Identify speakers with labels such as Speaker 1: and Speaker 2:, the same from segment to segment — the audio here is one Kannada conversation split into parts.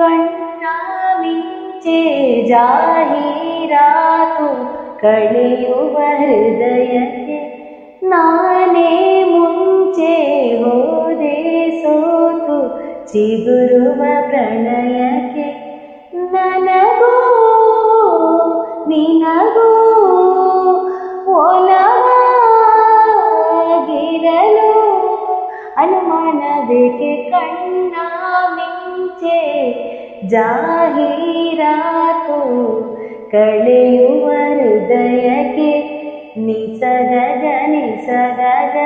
Speaker 1: ಕಣ್ಣ ಮಿಂಚೆ ಜಾಹೀರಾತು ಕಳೆಯುವ ಹೃದಯಕ್ಕೆ ನಾನೇ ಮುಂಚೆ ಹೋದೆ ಸೋತು ಚಿಗುರುವ ಪ್ರಣಯಕ್ಕೆ ನನಗೂ ನಿನಗೂ ಜಾಹೀರಾತು ಕಳೆಯುವ ಹೃದಯಕ್ಕೆ ನಿಸಗಗ ನಿಸಗಗ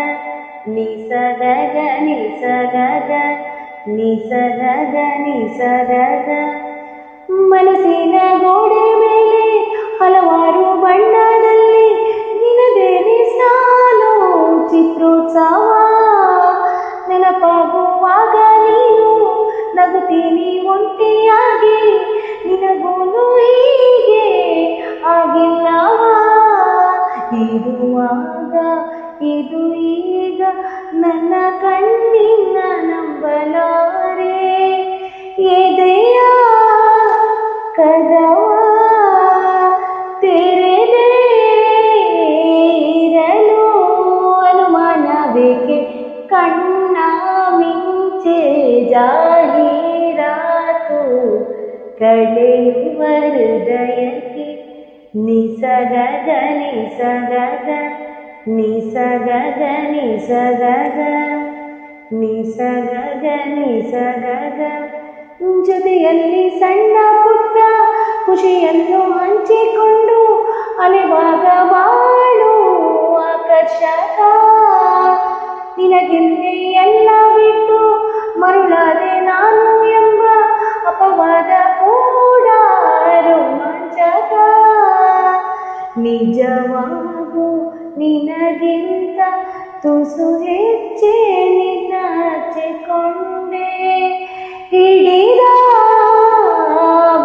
Speaker 1: ನಿಸಗಗ ನಿಸಗಗ ನಿಸಗಗ ನಿಸಗಗ ಮನಸ್ಸಿನ ಗೋಡೆ ನಗುತ್ತೀನಿ ಒಂಟಿಯಾಗಿ ನಿನಗೂನು ಹೀಗೆ ಆಗಿಲ್ಲವ ಇರುವಾಗ ಇದು ಈಗ ನನ್ನ ಕಣ್ಣಿನ ನಂಬಲಾರೆ ಎದೆಯ ಕದವ ತೆರೆದೇ ಇರಲು ಕಣ್ಣ ಮಿಂಚೆ ಜಾಹೀರಾತು ಕಳೆಯುವ ಹೃದಯಕ್ಕೆ ನಿಸಗಗ ನಿಸಗಗ ನಿಸಗಗ ನಿಸಗಗ ನಿಸಗಗ ನಿಸಗಗ ಜೊತೆಯಲ್ಲಿ ಸಣ್ಣ ಪುಟ್ಟ ಖುಷಿಯನ್ನು ಹಂಚಿಕೊಂಡು ಅಲೆವಾಗ ಬಾಳು ಆಕರ್ಷಕ ನಿನಗೆಂದೇ ಎಲ್ಲ ನಿಜವಾಗೂ ನಿನಗಿಂತ ತುಸು ಹೆಚ್ಚೆ ನಿನ್ನ ಹಚ್ಚಿಕೊಂಡೆ ಹಿಡಿದ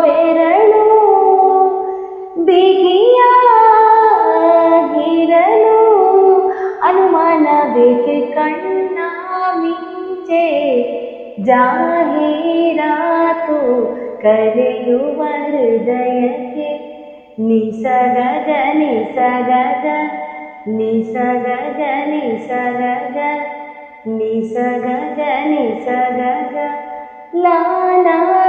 Speaker 1: ಬೆರಳು, ಬಿಗಿಯಾಗಿರಲು ಅನುಮಾನ ಬೇಕೆ ಕಣ್ಣ ಮಿಂಚೆ. ಜಾಹೀರಾತು ಕರೆಯುವ ಹೃದಯಕ್ಕೆ निसगनिस निसगनिस निसगनिस ला